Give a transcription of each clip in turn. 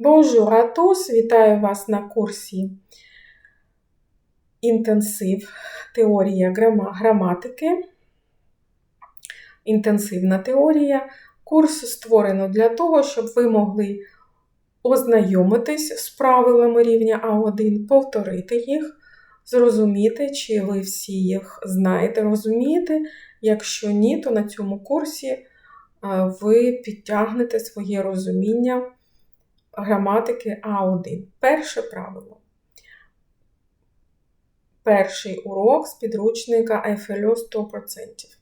Bonjour à! Вітаю вас на курсі інтенсив теорія граматики. Інтенсивна теорія. Курс створено для того, щоб ви могли ознайомитись з правилами рівня А1, повторити їх, зрозуміти, чи ви всі їх знаєте, розумієте. Якщо ні, то на цьому курсі ви підтягнете своє розуміння граматики А1. Перше правило. Перший урок з підручника ЕФЛО 100%.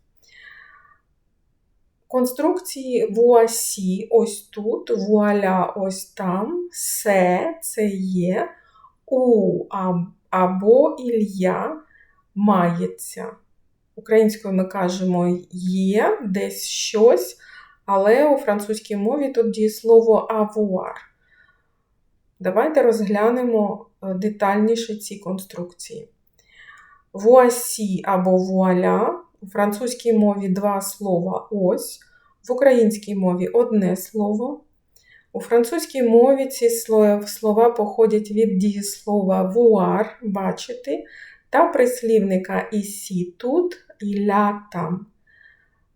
Конструкції вуасі ось тут, вуаля ось там, се це є, у або ілья мається. Українською ми кажемо є, десь щось, але у французькій мові тут дієслово avoir. Давайте розглянемо е, детальніше ці конструкції. Voici або voilà. У французькій мові два слова ось, в українській мові одне слово. У французькій мові ці слова походять від дієслова voir бачити, та прислівника ісі тут і ля там.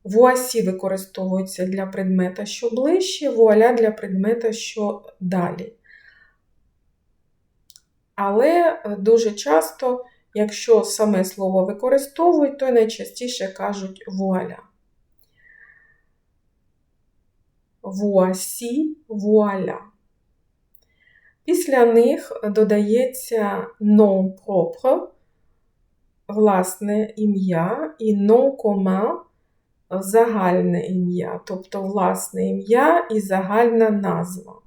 Вуасі використовуються для предмета, що ближче, вуаля для предмета, що далі. Але е, дуже часто, якщо саме слово використовують, то найчастіше кажуть вуаля. Вуасі, вуаля. Після них додається non propre, власне ім'я, і non commun загальне ім'я, тобто власне ім'я і загальна назва.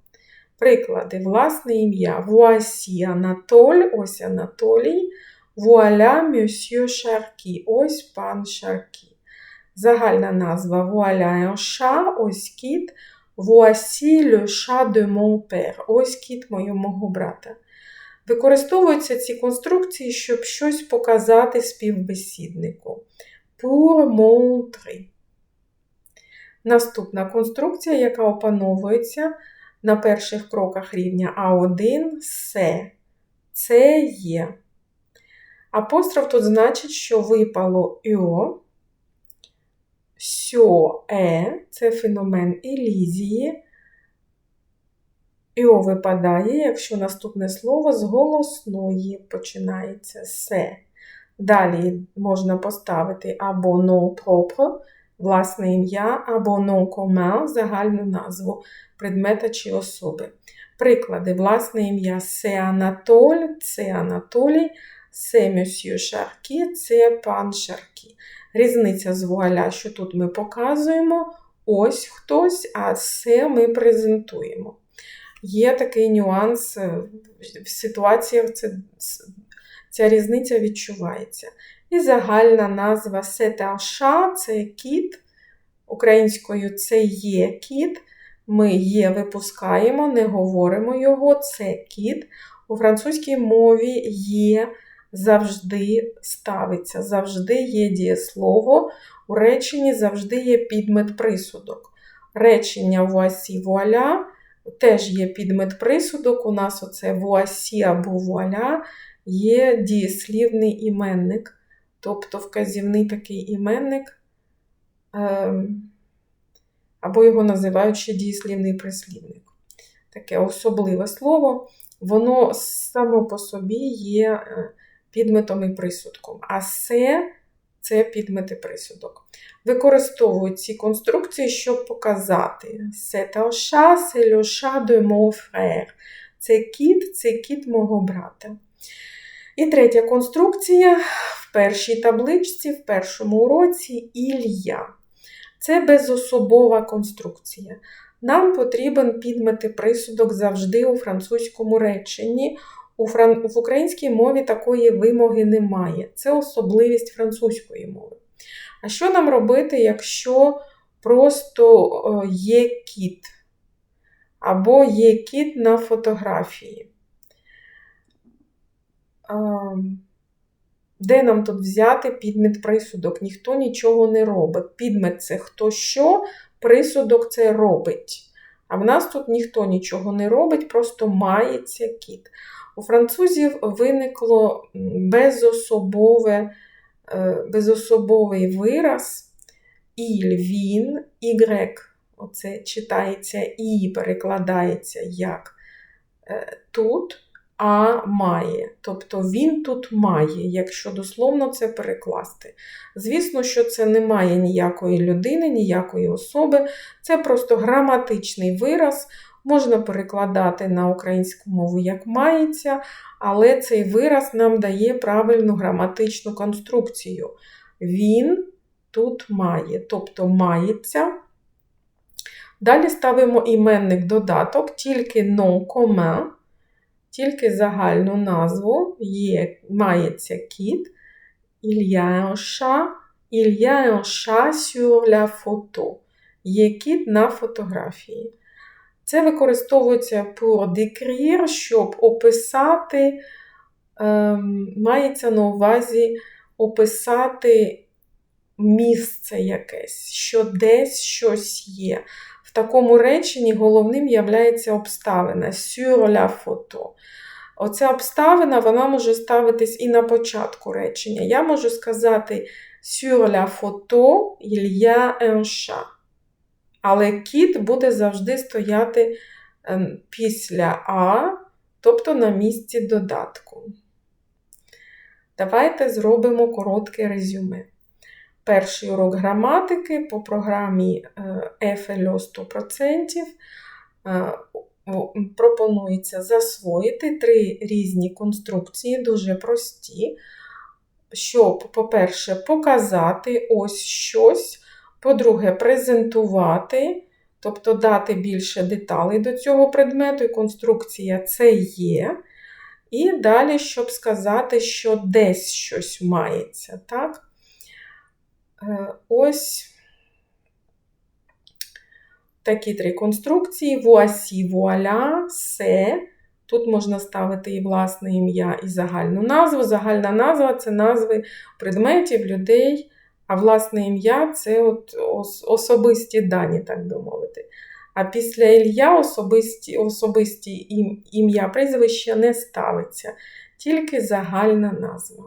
Приклади, власне ім'я. Voici Анатоль, ось Анатолій. Вуаля Monsieur Шаркі, ось пан Шаркі. Загальна назва Вуаля chat, ось кіт. Voici le chat de mon père, ось кіт моєму брата. Використовуються ці конструкції, щоб щось показати співбесіднику. Pour montrer. Наступна конструкція, яка опановується на перших кроках рівня А1 се. Це є. Апостроф тут значить, що випало «ьо», «сьо е це феномен елізії. «Йо» випадає, якщо наступне слово з голосної починається се. Далі можна поставити або «non propre», власне ім'я, або «non commun» загальну назву предмета чи особи. Приклади, власне ім'я це Анатоль, це Анатолій, це Monsieur Шаркі, це пан Шаркі. Різниця з вуаля, що тут ми показуємо, ось хтось, а це ми презентуємо. Є такий нюанс е, в ситуаціях, це, ця різниця відчувається. І загальна назва сеталша це кіт. Українською це є кіт. Ми є випускаємо, не говоримо його, це кіт. У французькій мові є завжди ставиться, завжди є дієслово, у реченні завжди є підмет присудок. Речення вуасі вуаля теж є підмет присудок. У нас оце вуасі або вуаля є дієслівний іменник, тобто вказівний такий іменник. Ем, або його називають ще дієслівний прислівник. Таке особливе слово, воно само по собі є е, підметом і присудком. А се це підмет і присудок. Використовують ці конструкції, щоб показати chat, c'est le chat de mon frère. Це кіт, це кіт мого брата. І третя конструкція в першій табличці, в першому уроці Ілля. Це безособова конструкція. Нам потрібен підмети присудок завжди у французькому реченні. У фран... В українській мові такої вимоги немає. Це особливість французької мови. А що нам робити, якщо просто є кіт? Або є кіт на фотографії? Де нам тут взяти підмет присудок? Ніхто нічого не робить. Підмет це хто що, присудок це робить. А в нас тут ніхто нічого не робить, просто мається кіт. У французів виникло безособове, е, безособовий вираз іль, він, ігрек. Оце читається і перекладається як е, тут, а має. Тобто він тут має, якщо дословно це перекласти. Звісно, що це не має ніякої людини, ніякої особи. Це просто граматичний вираз. Можна перекладати на українську мову як мається, але цей вираз нам дає правильну граматичну конструкцію. Він тут має, тобто мається. Далі ставимо іменник додаток, тільки non commun, тільки загальну назву є, мається кіт. Chat sur la photo. Є кіт на фотографії. Це використовується pour décrire, щоб описати, ем, мається на увазі описати місце якесь, що десь щось є. Такому реченні головним є обставина sur photo. Оця обставина вона може ставитись і на початку речення. Я можу сказати sur la photo il. Але кіт буде завжди стояти ем, після А, тобто на місці додатку. Давайте зробимо коротке резюме. Перший урок граматики по програмі EFLO е, 100%. Е, пропонується засвоїти три різні конструкції, дуже прості, щоб, по-перше, показати ось щось. По-друге, презентувати, тобто дати більше деталей до цього предмету, і конструкція це є. І далі, щоб сказати, що десь щось мається. так? Е, ось такі три конструкції: voici, voilà, c'est. Тут можна ставити і власне ім'я, і загальну назву. Загальна назва це назви предметів, людей. А власне ім'я це от особисті дані, так би мовити. А після Ілля особисті особисті ім'я прізвище не ставиться, тільки загальна назва.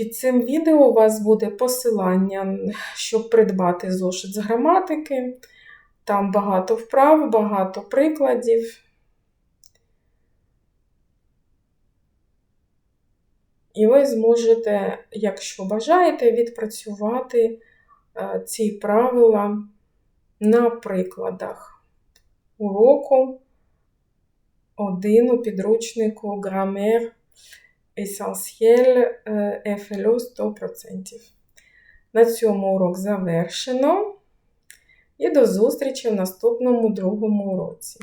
Під цим відео у вас буде посилання, щоб придбати зошит з граматики. Там багато вправ, багато прикладів. І ви зможете, якщо бажаєте, відпрацювати е, ці правила на прикладах уроку 1 у підручнику Grammaire Essentiel FLO 100%. На цьому урок завершено. І до зустрічі в наступному другому уроці.